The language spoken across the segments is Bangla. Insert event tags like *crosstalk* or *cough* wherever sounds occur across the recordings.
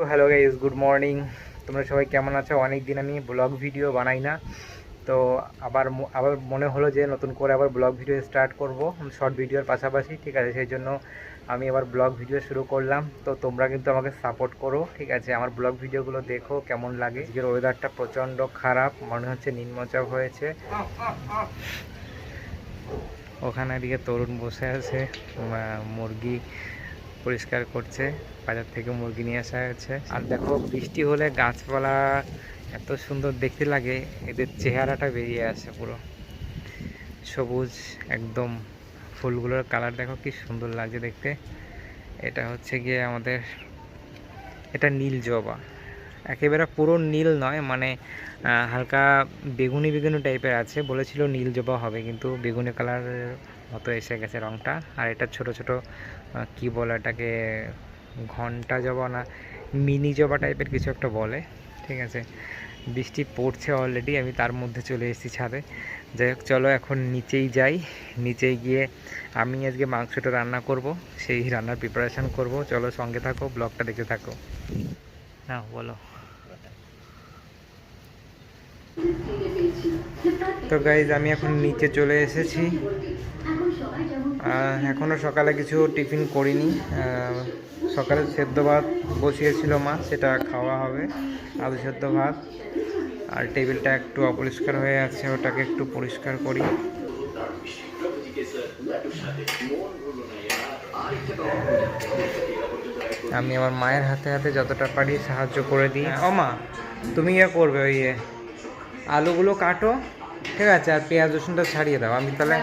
তো হ্যালো গাইজ গুড মর্নিং তোমরা সবাই কেমন আছো? অনেক দিন আমি ব্লগ ভিডিও বানাই না। তো আবার আবার মনে হলো যে নতুন করে আবার ব্লগ ভিডিও স্টার্ট করব শর্ট ভিডিওর পাশাপাশি, ঠিক আছে? সেই জন্য আমি আবার ব্লগ ভিডিও শুরু করলাম। তো তোমরা কিন্তু আমাকে সাপোর্ট করো, ঠিক আছে? আমার ব্লগ ভিডিওগুলো দেখো, কেমন লাগে? আজকের ওয়েদারটা প্রচণ্ড খারাপ, মনে হচ্ছে নিম্নচাপ হয়েছে। ওখানে এদিকে তরুণ বসে আছে মুরগি পরিষ্কার করছে, বাজার থেকে মুরগি নিয়ে আসা হয়েছে। আর দেখো, বৃষ্টি হলে গাছপালা এত সুন্দর দেখতে লাগে, এদের চেহারাটা বেরিয়ে আসে পুরো। সবুজ একদম, ফুলগুলোর কালার দেখো কি সুন্দর লাগছে দেখতে। এটা হচ্ছে গিয়ে আমাদের, এটা নীল জবা। একেবারে পুরো নীল নয় মানে হালকা বেগুনি বেগুনি টাইপের আছে, বলেছিল নীল জবা হবে, কিন্তু বেগুনি কালার মতো এসে গেছে রংটা। আর এটা ছোট ছোট কি বলে এটাকে, ঘণ্টা জবা না, মিনি জবা টাইপের কিছু একটা বলে, ঠিক আছে? বৃষ্টি পড়ছে অলরেডি আমি তার মধ্যে চলে এসেছি ছাদে। যাই হোক, চলো এখন নিচেই যাই। নিচেই গিয়ে আমি আজকে মাংসটা রান্না করব, সেই রান্নার প্রিপারেশন করব। চলো সঙ্গে থাকো ব্লগটা দেখতে থাকো। না বলো। তো গাইজ আমি এখন নিচে চলে এসেছি। আহ, এখনও সকালে কিছু টিফিন করিনি। সকালে সেদ্ধ ভাত বসিয়েছিল মা সেটা খাওয়া হবে আলু সেদ্ধ ভাত। আর টেবিলটা একটু অপরিষ্কার হয়ে আছে ওটাকে একটু পরিষ্কার করি। আমি আমার মায়ের হাতে হাতে যতটা পারি সাহায্য করে দিই। ও মা তুমি ইয়ে করবে ওই ইয়ে। আলুগুলো কাটো ঠিক আছে আর পেঁয়াজ রসুনটা ছাড়িয়ে দাও। আমি তাহলে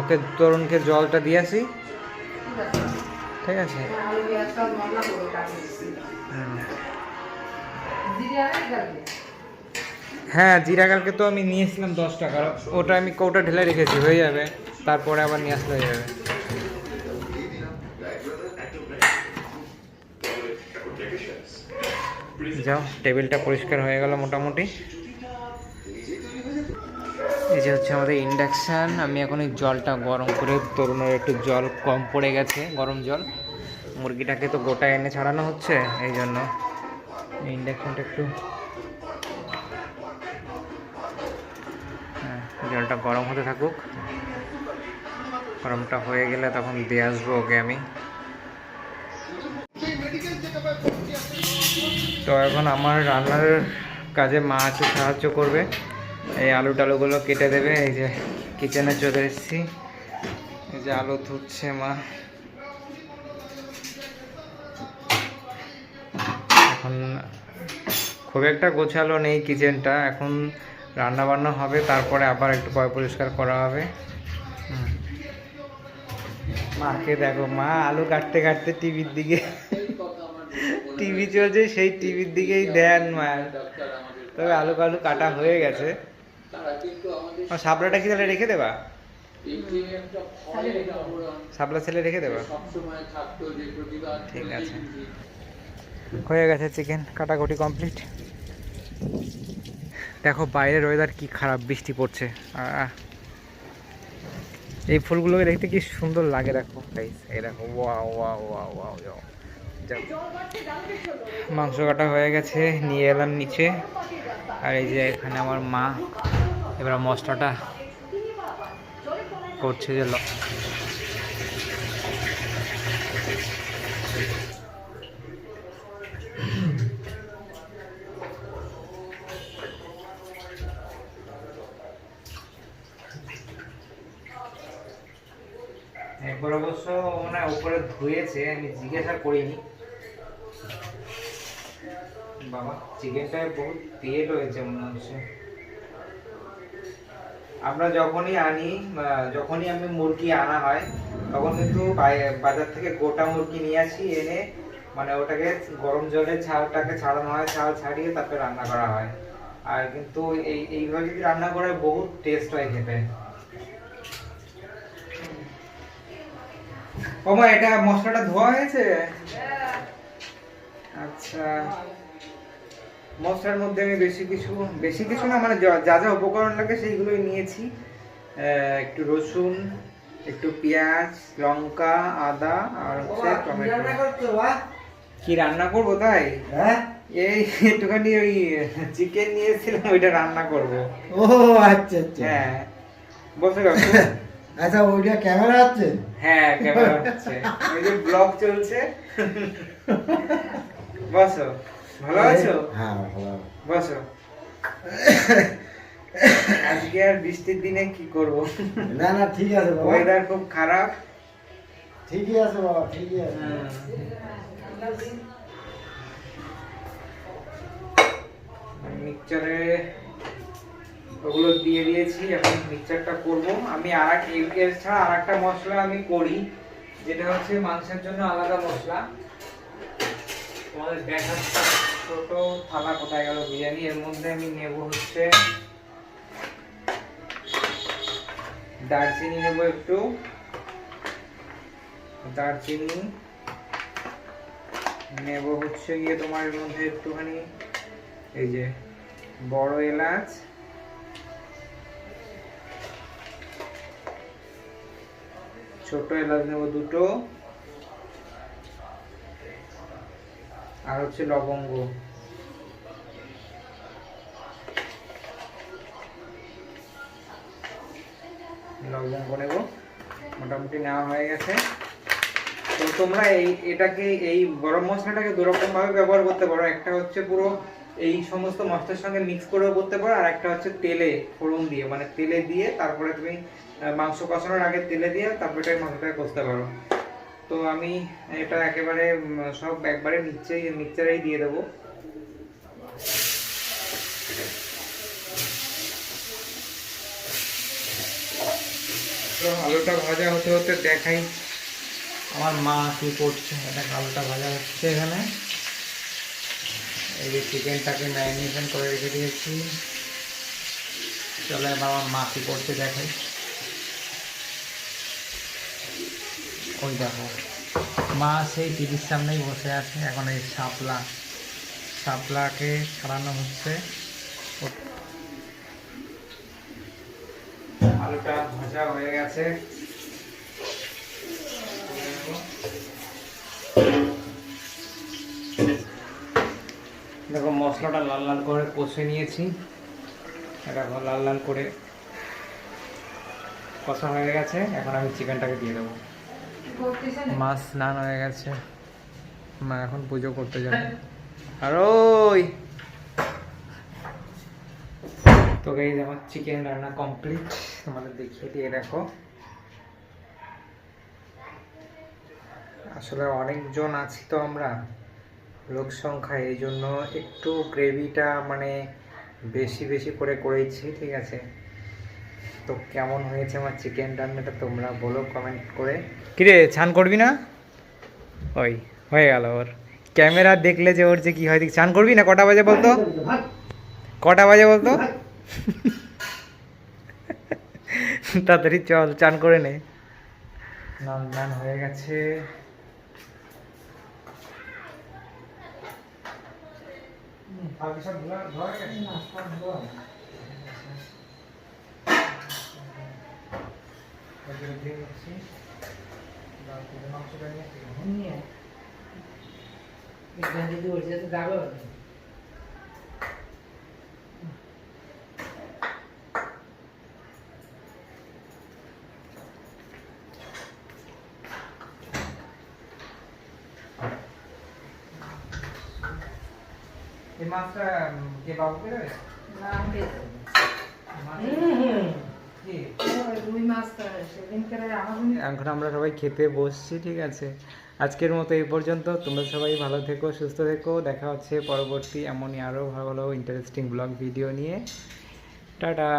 ওকে তরুণকে জলটা দিয়ে আসি। ঠিক আছে। হ্যাঁ জিরা কালকে তো আমি নিয়েছিলাম দশ টাকার ওটা আমি কৌটা ঢেলে রেখেছি হয়ে যাবে। তারপরে আবার নিয়ে আসলে হয়ে যাবে। যাও টেবিলটা পরিষ্কার হয়ে গেল মোটামুটি। এই যে হচ্ছে আমাদের ইন্ডাকশান আমি এখন এই জলটা গরম করে তরুণের একটু জল কম পড়ে গেছে গরম জল। মুরগিটাকে তো গোটা এনে ছাড়ানো হচ্ছে এই জন্য ইন্ডাকশানটা একটু হ্যাঁ, জলটা গরম হতে থাকুক। গরমটা হয়ে গেলে তখন দিয়ে আসব ওকে আমি। তো এখন আমার রান্নার কাজে মা আছে সাহায্য করবে। এই আলু টালুগুলো কেটে দেবে, এই যে কিচেনে চলে এসেছি। এই যে আলু ধুচ্ছে মা। এখন খুব একটা গোছালো নেই কিচেনটা এখন রান্না বান্না হবে, তারপরে আবার একটু পয় পরিষ্কার করা হবে। মাকে দেখো, মা আলু কাটতে কাটতে টিভির দিকে, টিভি চলছে, সেই টিভির দিকেই দেন মায়ের তবে আলু কালু কাটা হয়ে গেছে। সাবলাটা কি তাহলে রেখে দেবা? সাবলা ছেলে রেখে দেবা? ঠিক আছে। হয়ে গেছে চিকেন কাটাকুটি কমপ্লিট দেখো বাইরের ওয়েদার কি খারাপ বৃষ্টি পড়ছে। এই ফুলগুলোকে দেখতে কি সুন্দর লাগে দেখো। গাইস এই দেখো ওয়া ওয়া ওয়া ওয়া ওয়া মাংস কাটা হয়ে গেছে নিয়ে এলাম নিচে। আর এই যে এখানে আমার মা এবার মশলাটা করছে যে একবার অবশ্য মানে উপরে ধুয়েছে, আমি জিজ্ঞাসা করিনি। বাবা চিকেনটায় বহুত তেল হয়েছে মনে হচ্ছে। আমরা যখনই আনি যখনই আমি মুরগি আনা হয় তখন কিন্তু বাজার থেকে গোটা মুরগি নিয়ে আসি এনে মানে ওটাকে গরম জলে ছালটাকে ছাড়ানো হয় ছাল ছাড়িয়ে তারপরে রান্না করা হয়। আর কিন্তু এই এইভাবে যদি রান্না করে বহুত টেস্ট হয় খেতে। ওমা এটা মশলাটা ধোয়া হয়েছে? আচ্ছা। মশলার মধ্যে আমি বেশি কিছু বেশি কিছু না মানে যা যা উপকরণ লাগে সেইগুলোই নিয়েছি। একটু রসুন একটু পেঁয়াজ লঙ্কা আদা আর হচ্ছে টমেটো। কি রান্না করব তাই? হ্যাঁ? এই একটুখানি ওই চিকেন নিয়েছিলাম ওইটা রান্না করব। ও আচ্ছা আচ্ছা। হ্যাঁ। বসে *laughs* আচ্ছা ওইটা ক্যামেরা আছে হ্যাঁ ক্যামেরা হচ্ছে। এই যে ব্লগ চলছে। *laughs* বসো। ভালো আছো? হ্যাঁ ভালো। বসো। আজকে আর বৃষ্টির দিনে কি করব? না না ঠিক আছে বাবা। ওয়েদার খুব খারাপ। ঠিকই আছে বাবা ঠিকই আছে। মিক্সচারে ওগুলো দিয়ে দিয়েছি এখন মিক্সচারটা করব। আমি আর এক এর ছাড়া আর একটা মশলা আমি করি যেটা হচ্ছে মাংসের জন্য আলাদা মশলা। তোমাদের দেখাচ্ছি। ছোট থালা কোথায় গেল বিরিয়ানি? এর মধ্যে আমি নেব হচ্ছে দারচিনি নেব একটু। দারচিনি নেব হচ্ছে গিয়ে তোমার এর মধ্যে একটুখানি, এই যে বড় এলাচ। ছোট এলাচ নেব দুটো। আর হচ্ছে লবঙ্গ। লবঙ্গ নেব। মোটামুটি নেওয়া হয়ে গেছে। তো তোমরা এই, এটাকে, এই গরম মশলাটাকে দুরকম ভাবে ব্যবহার করতে পারো। একটা হচ্ছে পুরো এই সমস্ত মশলার সঙ্গে মিক্স করেও করতে পারো, আর একটা হচ্ছে তেলে ফোড়ন দিয়ে। মানে তেলে দিয়ে তারপরে তুমি মাংস কষানোর আগে তেলে দিয়ে তারপরে মাংসটাকে কষতে পারো। তো আমি এটা একেবারে সব একবারে নিচে মিক্সচারেই দিয়ে দেবো। তো আলুটা ভাজা হতে হতে দেখাই। আমার মা কি করছে? এটা আলুটা ভাজা হচ্ছে এখানে। এই যে চিকেনটাকে ম্যারিনেশন করে রেখে দিয়েছি। চলো এবার আমার মা কি করছে দেখাই। ওই দেখো। মা সেই টিভির সামনেই বসে আছে, এখন এই শাপলা। শাপলাকে ছাড়ানো হচ্ছে। আলুটা ভাজা হয়ে গেছে। দেখো, মশলাটা লাল লাল করে কষে নিয়েছি। এখন লাল লাল করে কষা হয়ে গেছে। এখন আমি চিকেনটাকে দিয়ে দেবো। মাছ স্নান হয়ে গেছে। মা এখন পুজো করতে যাবে। *laughs* আর ওই! তো এই আমার চিকেন রান্না কমপ্লিট তোমাদের দেখিয়ে দিয়ে দেখো। আসলে অনেকজন আছি তো আমরা। লোক সংখ্যা এই জন্য একটু গ্রেভিটা মানে বেশি বেশি করে করেছি ঠিক আছে? তো কেমন হয়েছে আমার চিকেন রান্নাটা তোমরা বলো কমেন্ট করে। কিরে ছান করবি না? ওই হয়ে গেল ওর। ক্যামেরা দেখলে যে ওর যে কি হয় দেখ চান করবি না? কটা বাজে বলতো? কটা বাজে বলতো? তাড়াতাড়ি চল চান করে নে। নান নান হয়ে গেছে। হুম, বাকি সব ধোয়া- ধোয়া হয়ে গেছে? এগুলো দিয়ে নিচ্ছি। বাকি মাংসটা নিয়ে আসি। এই মাছটা উম, কে বাবুকে দেবে কি এখন আমরা সবাই খেতে বসছি, ঠিক আছে? আজকের মতো এই পর্যন্ত। তোমরা সবাই ভালো থেকো, সুস্থ থেকো। দেখা হচ্ছে পরবর্তী এমনই আরও ভালো ভালো ইন্টারেস্টিং ব্লগ ভিডিও নিয়ে। টাটা!